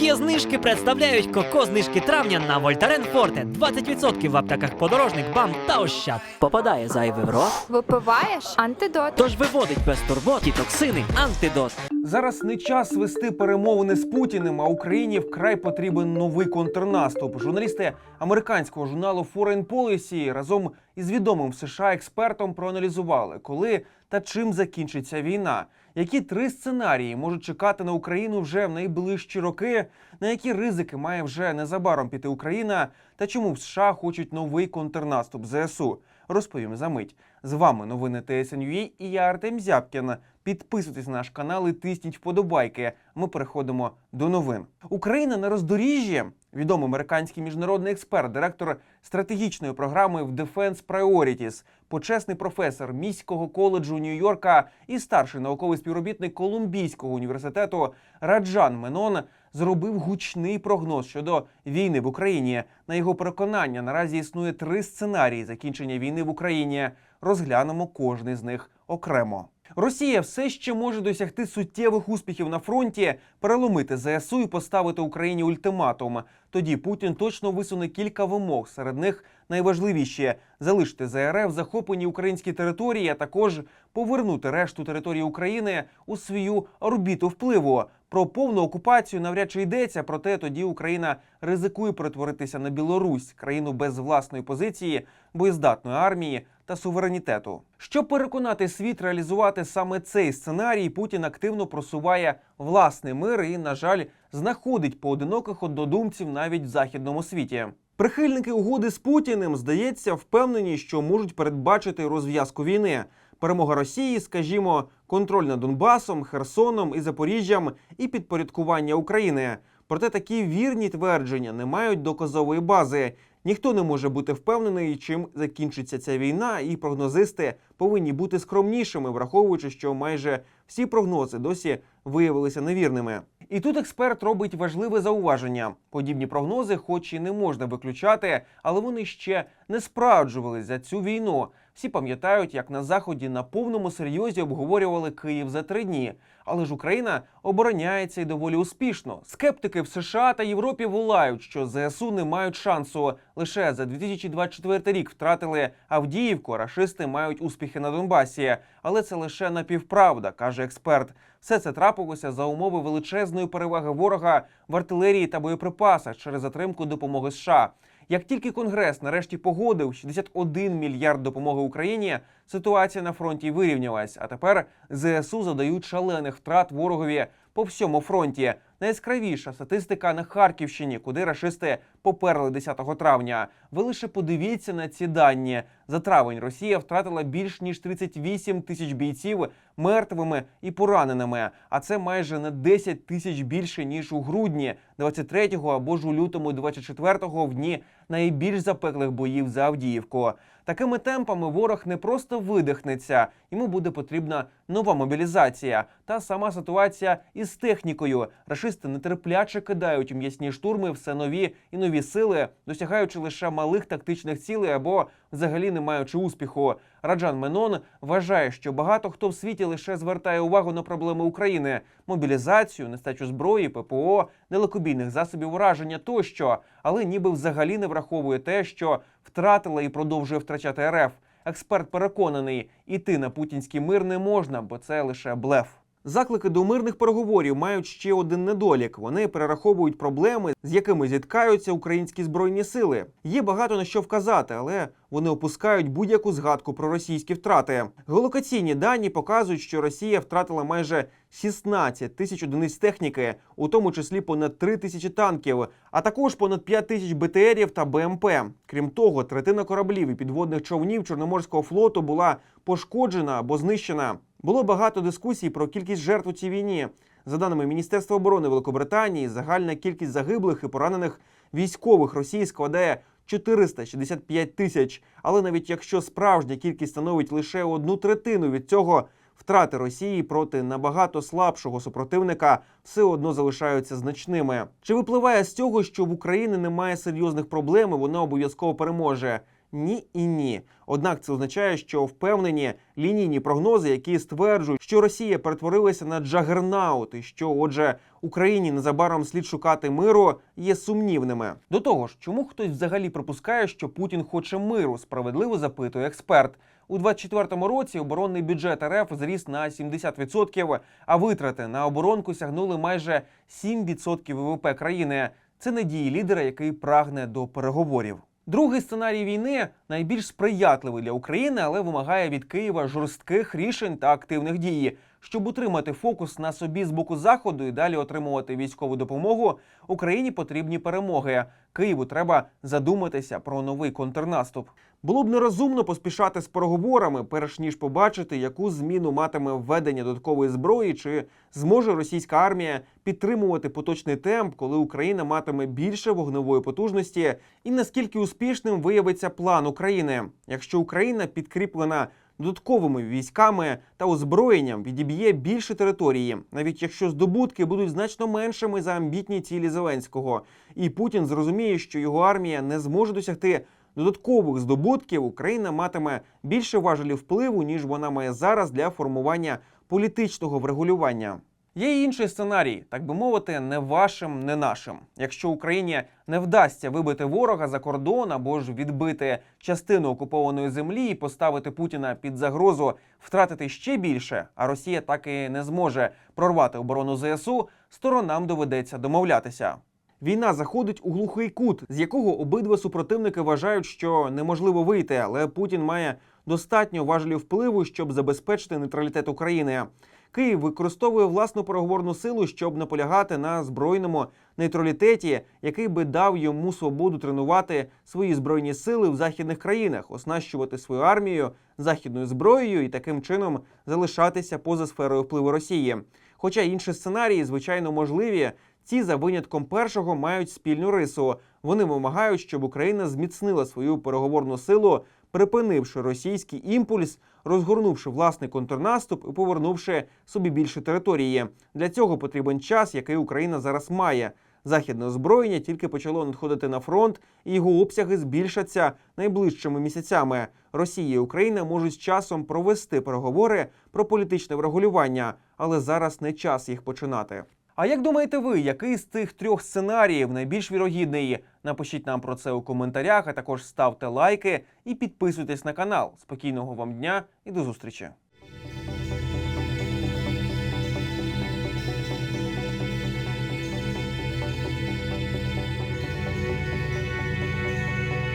Є знижки представляють коко знижки травня на Вольтарен Форте. 20% в аптеках подорожник, бам та ощад. Попадає зайвий в рот, Випиваєш антидот. тож виводить без турбот і токсини антидот. Зараз не час вести перемовини з Путіним, а Україні вкрай потрібен новий контрнаступ. Журналісти американського журналу Foreign Policy разом із відомим в США експертом проаналізували, коли та чим закінчиться війна. Які три сценарії можуть чекати на Україну вже в найближчі роки? На які ризики має вже незабаром піти Україна? Та чому в США хочуть новий контрнаступ ЗСУ? Розповім за мить. З вами новини ТСНЮА і я Артем Зябкін. Підписуйтесь на наш канал і тисніть вподобайки. Ми переходимо до новин. Україна на роздоріжжі. Відомий американський міжнародний експерт, директор стратегічної програми в Defense Priorities, почесний професор міського коледжу Нью-Йорка і старший науковий співробітник Колумбійського університету Раджан Менон зробив гучний прогноз щодо війни в Україні. На його переконання наразі існує три сценарії закінчення війни в Україні. Розглянемо кожний з них окремо. Росія все ще може досягти суттєвих успіхів на фронті, переломити ЗСУ і поставити Україні ультиматум. Тоді Путін точно висуне кілька вимог. Серед них найважливіші залишити ЗРФ захоплені українські території, а також повернути решту території України у свою орбіту впливу. Про повну окупацію навряд чи йдеться, проте тоді Україна ризикує перетворитися на Білорусь, країну без власної позиції, боєздатної армії та суверенітету. Щоб переконати світ реалізувати саме цей сценарій, Путін активно просуває власний мир і, на жаль, знаходить поодиноких однодумців навіть в західному світі. Прихильники угоди з Путіним, здається, впевнені, що можуть передбачити розв'язку війни. Перемога Росії, скажімо, контроль над Донбасом, Херсоном і Запоріжжям і підпорядкування України. Проте такі вірні твердження не мають доказової бази. Ніхто не може бути впевнений, чим закінчиться ця війна, і прогнозисти повинні бути скромнішими, враховуючи, що майже всі прогнози досі виявилися невірними. І тут експерт робить важливе зауваження. Подібні прогнози, хоч і не можна виключати, але вони ще не справджувались за цю війну. Всі пам'ятають, як на заході на повному серйозі обговорювали Київ за три дні. Але ж Україна обороняється і доволі успішно. Скептики в США та Європі волають, що ЗСУ не мають шансу. Лише за 2024 рік втратили Авдіївку. Рашисти мають успіхи на Донбасі. Але це лише напівправда, каже експерт. Все це трапилося за умови величезної переваги ворога в артилерії та боєприпасах через затримку допомоги США. Як тільки Конгрес нарешті погодив 61 мільярд допомоги Україні, ситуація на фронті вирівнялась. А тепер ЗСУ задають шалених втрат ворогові по всьому фронті. Найяскравіша статистика на Харківщині, куди рашисти поперли 10 травня. Ви лише подивіться на ці дані. За травень Росія втратила більш ніж 38 тисяч бійців мертвими і пораненими. А це майже на 10 тисяч більше ніж у грудні 23-го або ж у лютому 24-го в дні найбільш запеклих боїв за Авдіївку. Такими темпами ворог не просто видихнеться, йому буде потрібна нова мобілізація. Та сама ситуація із технікою. Рашисти нетерпляче кидають у м'ясні штурми все нові і нові сили, досягаючи лише малих тактичних цілей або взагалі не маючи успіху. Раджан Менон вважає, що багато хто в світі лише звертає увагу на проблеми України: мобілізацію, нестачу зброї, ППО, далекобійних засобів ураження тощо, але ніби взагалі не враховує те, що втратила і продовжує втрачати РФ. Експерт переконаний, іти на путінський мир не можна, бо це лише блеф. Заклики до мирних переговорів мають ще один недолік. Вони перераховують проблеми, з якими зіткаються українські збройні сили. Є багато на що вказати, але вони опускають будь-яку згадку про російські втрати. Геолокаційні дані показують, що Росія втратила майже 16 тисяч одиниць техніки, у тому числі понад 3 тисячі танків, а також понад 5 тисяч БТРів та БМП. Крім того, третина кораблів і підводних човнів Чорноморського флоту була пошкоджена або знищена. Було багато дискусій про кількість жертв у цій війні. За даними Міністерства оборони Великобританії, загальна кількість загиблих і поранених військових Росії складає 465 тисяч. Але навіть якщо справжня кількість становить лише одну третину від цього, втрати Росії проти набагато слабшого супротивника все одно залишаються значними. Чи випливає з цього, що в Україні немає серйозних проблем, і вона обов'язково переможе? Ні і ні. Однак це означає, що впевнені лінійні прогнози, які стверджують, що Росія перетворилася на джагернаут, і що, отже, Україні незабаром слід шукати миру, є сумнівними. До того ж, чому хтось взагалі припускає, що Путін хоче миру? Справедливо запитує експерт. У 24-му році оборонний бюджет РФ зріс на 70%, а витрати на оборонку сягнули майже 7% ВВП країни. Це не дії лідера, який прагне до переговорів. Другий сценарій війни найбільш сприятливий для України, але вимагає від Києва жорстких рішень та активних дій. Щоб утримати фокус на собі з боку заходу і далі отримувати військову допомогу, Україні потрібні перемоги. Києву треба задуматися про новий контрнаступ. Було б нерозумно поспішати з переговорами, перш ніж побачити, яку зміну матиме введення додаткової зброї, чи зможе російська армія підтримувати поточний темп, коли Україна матиме більше вогневої потужності, і наскільки успішним виявиться план України, якщо Україна підкріплена додатковими військами та озброєнням відіб'є більше території, навіть якщо здобутки будуть значно меншими за амбітні цілі Зеленського, і Путін зрозуміє, що його армія не зможе досягти додаткових здобутків, Україна матиме більше важелів впливу ніж вона має зараз для формування політичного врегулювання. Є й інший сценарій, так би мовити, не вашим, не нашим. Якщо Україні не вдасться вибити ворога за кордон або ж відбити частину окупованої землі і поставити Путіна під загрозу втратити ще більше, а Росія так і не зможе прорвати оборону ЗСУ, сторонам доведеться домовлятися. Війна заходить у глухий кут, з якого обидва супротивники вважають, що неможливо вийти, але Путін має достатньо важелів впливу, щоб забезпечити нейтралітет України. Київ використовує власну переговорну силу, щоб наполягати на збройному нейтралітеті, який би дав йому свободу тренувати свої збройні сили в західних країнах, оснащувати свою армію західною зброєю і таким чином залишатися поза сферою впливу Росії. Хоча інші сценарії, звичайно, можливі. Ці за винятком першого мають спільну рису. Вони вимагають, щоб Україна зміцнила свою переговорну силу, припинивши російський імпульс, розгорнувши власний контрнаступ і повернувши собі більше території. Для цього потрібен час, який Україна зараз має. Західне озброєння тільки почало надходити на фронт, і його обсяги збільшаться найближчими місяцями. Росія і Україна можуть з часом провести переговори про політичне врегулювання, але зараз не час їх починати. А як думаєте ви, який з цих трьох сценаріїв найбільш вірогідний? Напишіть нам про це у коментарях, а також ставте лайки і підписуйтесь на канал. Спокійного вам дня і до зустрічі!